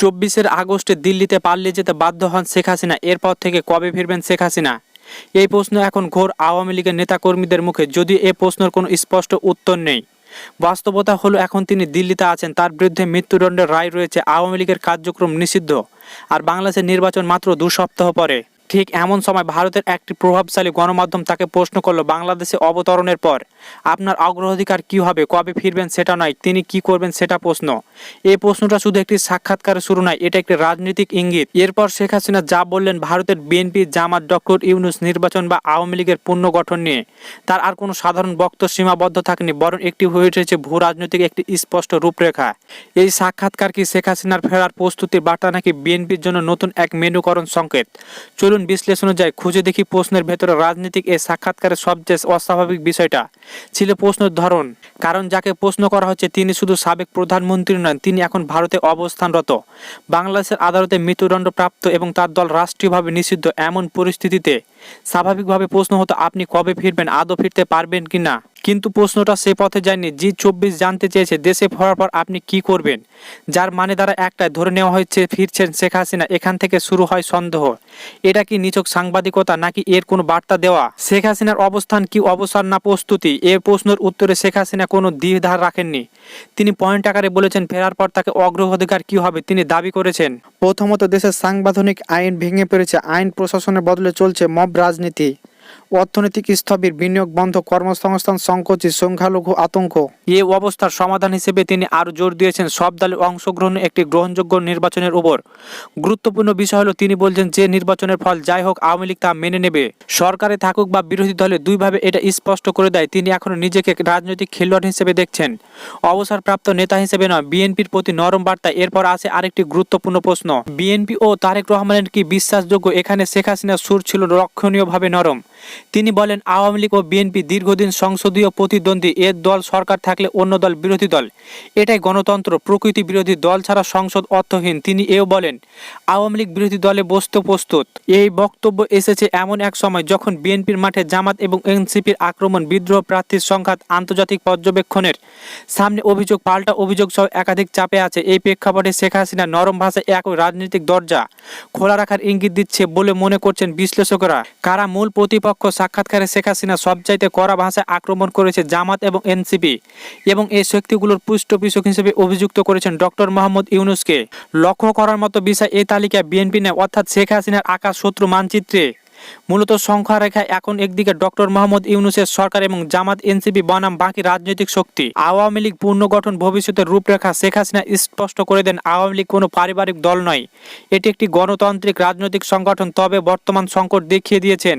চব্বিশের আগস্টে দিল্লিতে পালিয়ে যেতে বাধ্য হন শেখ হাসিনা। এরপর থেকে কবে ফিরবেন শেখ হাসিনা? এই প্রশ্ন এখন ঘোর আওয়ামী লীগের নেতাকর্মীদের মুখে যদি এ প্রশ্নের কোনো স্পষ্ট উত্তর নেই। বাস্তবতা হলো, এখন তিনি দিল্লিতে আছেন, তার বিরুদ্ধে মৃত্যুদণ্ডের রায় রয়েছে, আওয়ামী লীগের কার্যক্রম নিষিদ্ধ। আর বাংলাদেশের নির্বাচন মাত্র দু সপ্তাহ পরে। ঠিক এমন সময় ভারতের একটি প্রভাবশালী গণমাধ্যম তাকে প্রশ্ন করল, বাংলাদেশে অবতরণের পর আপনার অগ্রাধিকার কী হবে? কবে ফিরবেন সেটা নয়, তিনি কি করবেন সেটা প্রশ্ন। এই প্রশ্নটা শুধু একটি সাক্ষাৎকারের শুরু নয়, এটা একটি রাজনৈতিক ইঙ্গিত। এরপর শেখ হাসিনা যা বললেন, ভারতের বিএনপি, জামাত, ডক্টর ইউনুস, নির্বাচন বা আওয়ামী লীগের পুনর্গঠন নিয়ে, তার আর কোনো সাধারণ বক্তব্য সীমাবদ্ধ থাকেনি, বরং একটি হয়ে উঠেছে ভূ রাজনৈতিক একটি স্পষ্ট রূপরেখা। এই সাক্ষাৎকার কি শেখ হাসিনার ফেরার প্রস্তুতির বার্তা নাকি বিএনপির জন্য নতুন এক মেনুকরণ সংকেত? চলুন বিশ্লেষণে যাই খুঁজে দেখি প্রশ্নের ভেতরে রাজনীতিক এই সাক্ষাৎকারের সবচেয়ে অস্বাভাবিক বিষয়টা ছিল প্রশ্নের ধরন। কারণ যাকে প্রশ্ন করা হচ্ছে তিনি শুধু সাবেক প্রধানমন্ত্রী নন, তিনি এখন ভারতে অবস্থানরত। বাংলাদেশের আদালতে মৃত্যুদণ্ড প্রাপ্ত এবং তার দল রাষ্ট্রীয়ভাবে নিষিদ্ধ এমন পরিস্থিতিতে স্বাভাবিকভাবে প্রশ্ন হতো, আপনি কবে ফিরবেন? আদৌ ফিরতে পারবেন কি না কিন্তু প্রশ্নটা সে পথে যায়নি। জি চব্বিশ জানতে চেয়েছে, দেশে ফেরার পর আপনি কি করবেন? যার মানে দ্বারা একটাই, ধরে নেওয়া হয়েছে ফিরছেন শেখ হাসিনা, এখান থেকে শুরু হয় সন্দেহ। এটা কি নিছক সাংবাদিকতা নাকি এর কোনো বার্তা দেওয়া? শেখ হাসিনার অবস্থান কি অবসর না প্রস্তুতি? এর প্রশ্নের উত্তরে শেখ হাসিনা কোনো দ্বিধার রাখেননি। তিনি পয়েন্ট আকারে বলেছেন, ফেরার পর তাকে অগ্রাধিকার কি হবে তিনি দাবি করেছেন। প্রথমত দেশের সাংবিধানিক আইন ভেঙে পড়েছে, আইন প্রশাসনের বদলে চলছে মব রাজনীতি। অর্থনৈতিক স্থবির বিনিয়োগ বন্ধ কর্মসংস্থান সংকোচে, সংখ্যালঘু আতঙ্ক। এ অবস্থার সমাধান হিসেবে তিনি আরও জোর দিয়েছেন, সব দলের অংশগ্রহণ একটি গ্রহণযোগ্য নির্বাচনের উপর। গুরুত্বপূর্ণ বিষয় হলো, তিনি বলছেন যে নির্বাচনের ফল যাই হোক, আওয়ামী লীগ তা মেনে নেবে। সরকারে থাকুক বা বিরোধী দলে দুইভাবে এটা স্পষ্ট করে দেয়, তিনি এখন নিজেকে রাজনৈতিক খেলোয়াড় হিসেবে দেখছেন। অবসরপ্রাপ্ত নেতা হিসেবে নয়, বিএনপির প্রতি নরম বার্তা। এরপর আসে আরেকটি গুরুত্বপূর্ণ প্রশ্ন, বিএনপি ও তারেক রহমানের কি বিশ্বাসযোগ্য? এখানে শেখ হাসিনার সুর ছিল লক্ষণীয়ভাবে নরম। তিনি বলেন, আওয়ামী লীগ ও বিএনপি দীর্ঘদিন সংসদীয় প্রতিদ্বন্দ্বী এর দল সরকার থাকলে অন্য দল বিরোধী দল। এটাই গণতন্ত্র, প্রকৃতি বিরোধী দল ছাড়া সংসদ অর্থহীন। তিনি এও বলেন, আওয়ামী লীগ বিরোধী দলে বসতে প্রস্তুত। এই বক্তব্য এসেছে এমন এক সময় যখন বিএনপির মাঠে জামাত এবং এনসিপির আক্রমণ, বিদ্রোহ প্রার্থীর সংঘাত, আন্তর্জাতিক পর্যবেক্ষণের সামনে অভিযোগ, পাল্টা অভিযোগ সহ একাধিক চাপে আছে। এই প্রেক্ষাপটে শেখ হাসিনা নরম ভাষায় এক রাজনৈতিক দরজা খোলা রাখার ইঙ্গিত দিচ্ছে বলে মনে করছেন বিশ্লেষকরা। কারা মূল প্রতিপক্ষ সাক্ষাৎকারে শেখ হাসিনা সবচাইতে কড়া ভাষায় আক্রমণ করেছে জামাত এবং এনসিপি এবং এই শক্তিগুলোর পৃষ্ঠপোষক হিসেবে অভিযুক্ত করেছেন ডক্টর মোহাম্মদ ইউনুসকে। লক্ষ্য করার মতো বিষয় এই তালিকা বিএনপি নেয় অর্থাৎ শেখ হাসিনার আকাশ শত্রু মানচিত্রে। মূলত সংখ্যা রেখায় এখন একদিকে ডক্টর মোহাম্মদ ইউনুসের সরকার এবং জামাত এনসিপি বনাম বাকি রাজনৈতিক শক্তি। আওয়ামী লীগ পুনর্গঠন ভবিষ্যতের রূপরেখা শেখ হাসিনা স্পষ্ট করে দেন আওয়ামী লীগ কোনো পারিবারিক দল নয়। এটি একটি গণতান্ত্রিক রাজনৈতিক সংগঠন, তবে বর্তমান সংকট দেখিয়ে দিয়েছেন।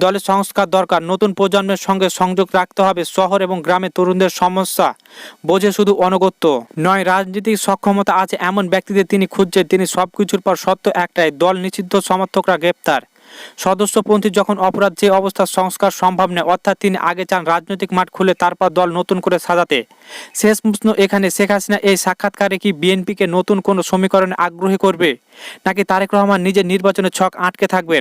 দলের সংস্কার দরকার, নতুন প্রজন্মের সঙ্গে সংযোগ রাখতে হবে, শহর এবং গ্রামে তরুণদের সমস্যা বোঝে শুধু অনগত্য। নয়, রাজনীতিক সক্ষমতা আছে এমন ব্যক্তিদের তিনি খুঁজছেন, তিনি সবকিছুর পর সত্য একটাই, দল নিষিদ্ধ সমর্থকরা গ্রেপ্তার। সদস্যপন্থী যখন অপরাধ যে অবস্থার সংস্কার সম্ভব নয়, অর্থাৎ তিনি আগে চান রাজনৈতিক মাঠ খুলে তারপর দল নতুন করে সাজাতে। শেষ প্রশ্ন এখানে শেখ হাসিনা এই সাক্ষাৎকারে কি বিএনপিকে নতুন কোনো সমীকরণে আগ্রহী করবে? নাকি তারেক রহমান নিজের নির্বাচনের ছক আটকে থাকবেন?